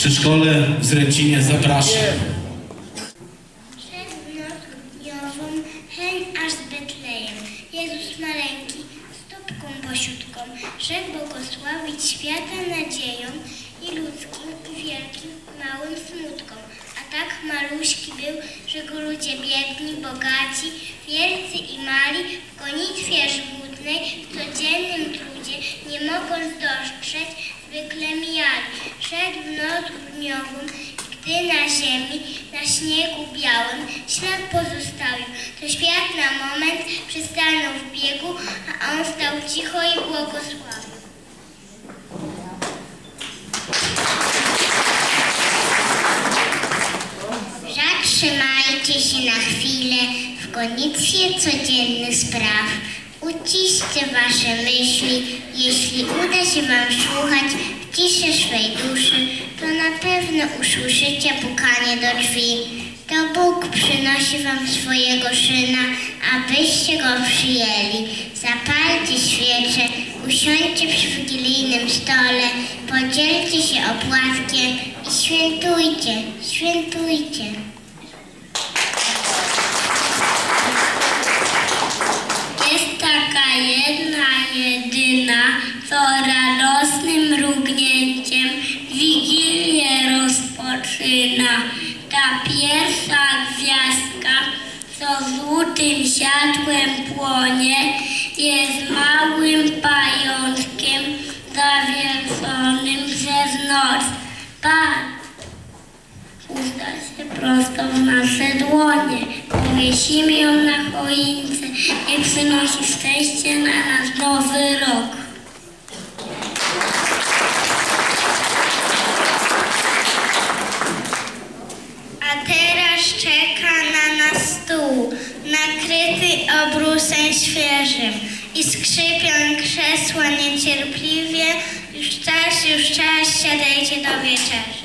Przedszkole w Zręcinie zapraszam. Nocą hen aż z Betlejem. Jezus maleńki, stópką posiutką, błogosławić świata nadzieją i ludzkim, i wielkim, małym smutkom. A tak maluśki był, że go ludzie biedni, bogaci, wielcy i mali w gonitwie żmudnej, w codziennym trudzie, nie mogąc dostrzec, zwykle mijali. Noc grudniową gdy na ziemi, na śniegu białym ślad pozostawił, to świat na moment przystanął w biegu, a on stał cicho i błogosławił. Zatrzymajcie się na chwilę w gonitwie codziennych spraw. Uciszcie wasze myśli, jeśli uda się wam słuchać ciszy swej duszy, to na pewno usłyszycie pukanie do drzwi. To Bóg przynosi wam swojego Syna, abyście Go przyjęli. Zapalcie świece, usiądźcie przy wigilijnym stole, podzielcie się opłatkiem i świętujcie, świętujcie. Ta pierwsza gwiazdka, co złotym światłem płonie, jest małym pajączkiem zawieszonym przez noc. Patrz, Uda się prosto w nasze dłonie. Powiesimy ją na choince i przynosi szczęście na nasz nowy rok. A teraz czeka na nas stół, nakryty obrusem świeżym i skrzypią krzesła niecierpliwie. Już czas, już czas, siadajcie do wieczerzy.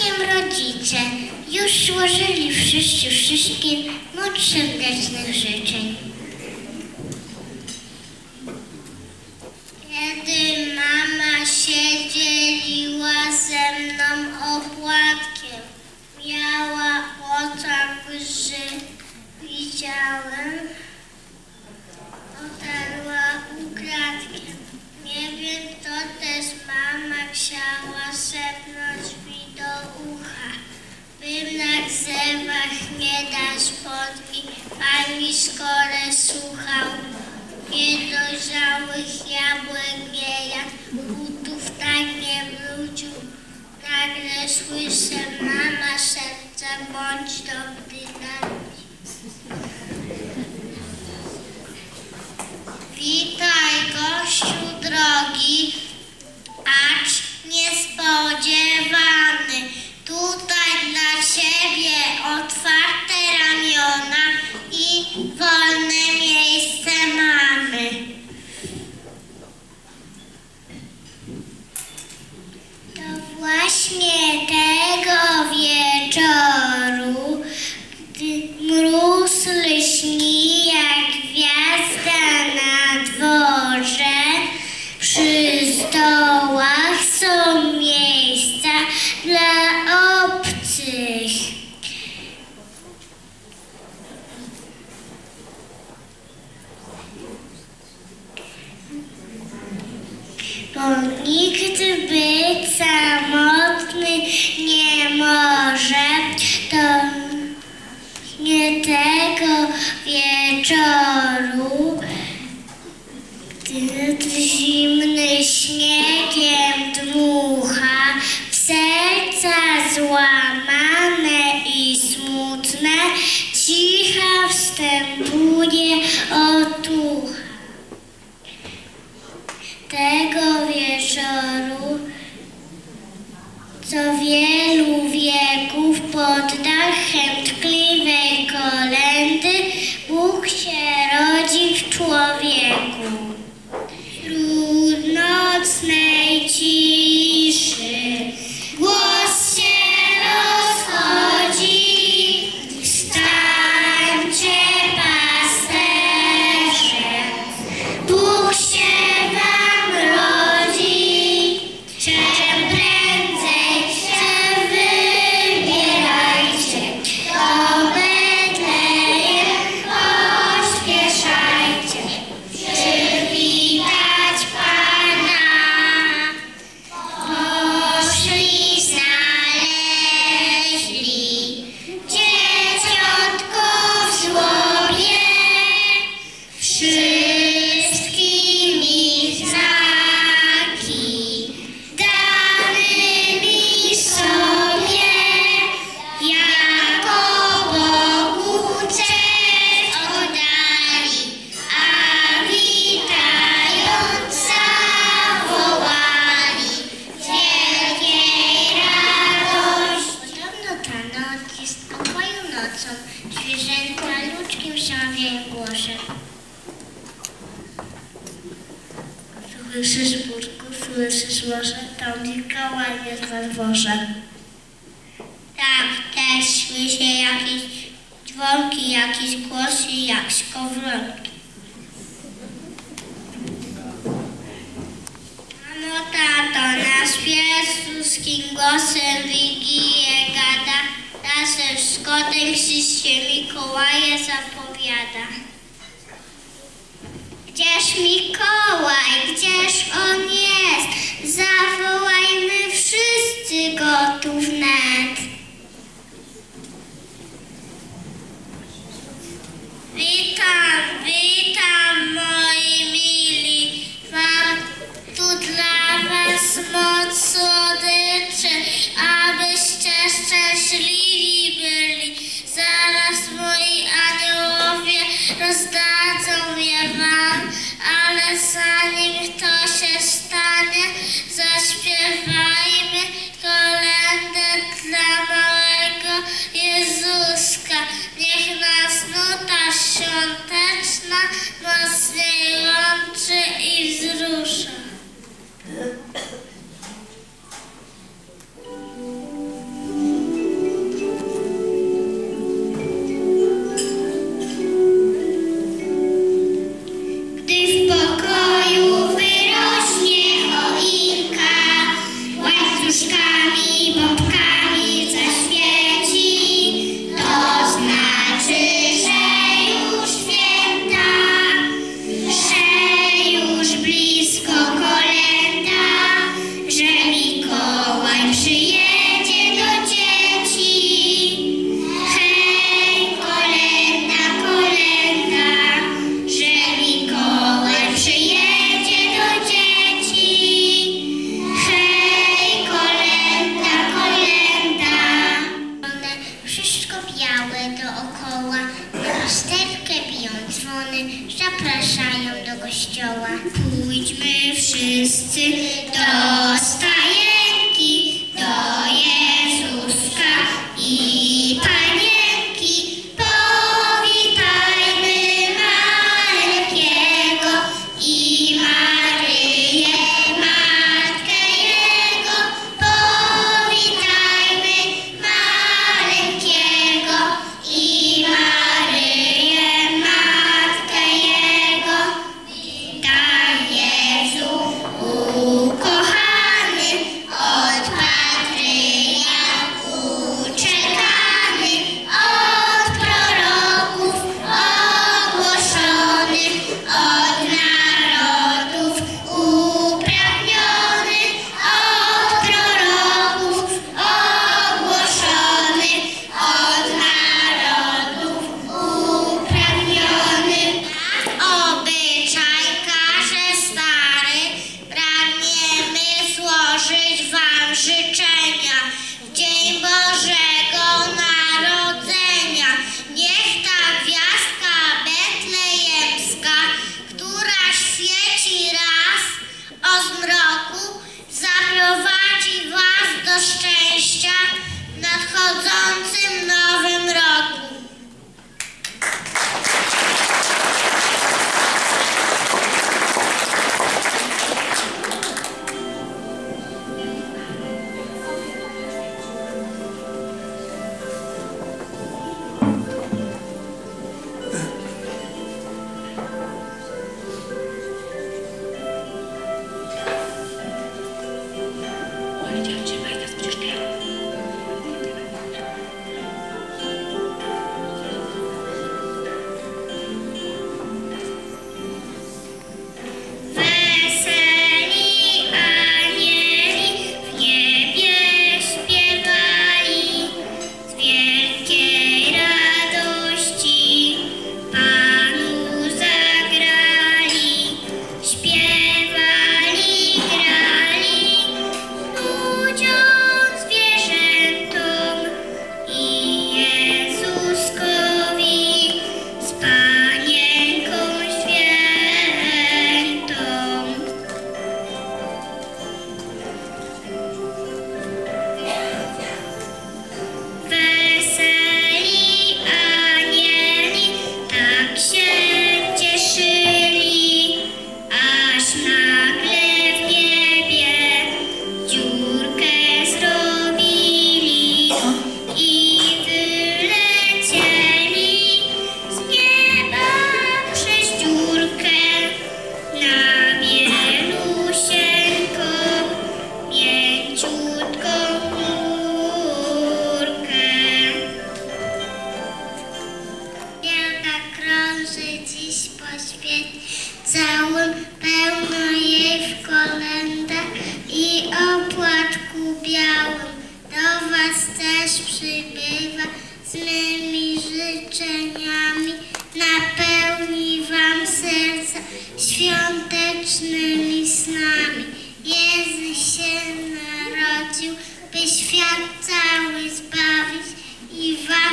Opłatkiem rodzice. już złożyli wszyscy wszystkim moc serdecznych życzeń. Kiedy mama się dzieliła ze mną opłatkiem, miała w oczach łzy, widziałem, otarła ukradkiem. Nie wiem, to też mama chciała szepnąć ucha. Na drzewach nie dać podki, pan mi skore słuchał. Niedojrzałych jabłek nie jadł, butów tak nie wrócił. Nagle słyszę, mama serca, bądź dobry. Witaj, gościu drogi, acz niespodziewany. Tutaj dla ciebie otwarte ramiona i wolne Bo nikt być samotny nie może, to nie tego wieczoru, gdy zimny śniegiem dmucha, w serca złamane co wielu wieków pod dachem tkliwej pies ludzkim głosem Wigilię gada, razem z kotem Krzyście Mikołaja zapowiada. Gdzież Mikołaj, gdzież on jest? Zawołajmy wszyscy gotów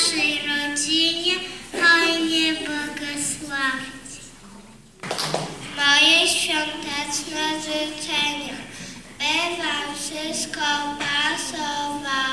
naszej rodzinie hojnie błogosławić. Moje świąteczne życzenia by Wam wszystko pasowało.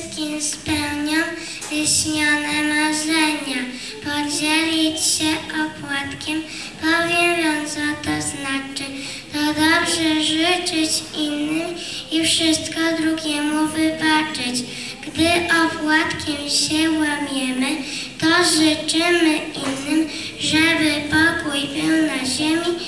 Wszystkim spełnią wyśnione marzenia. Podzielić się opłatkiem, powiem wam co to znaczy. To dobrze życzyć innym i wszystko drugiemu wybaczyć. Gdy opłatkiem się łamiemy, to życzymy innym, żeby pokój był na ziemi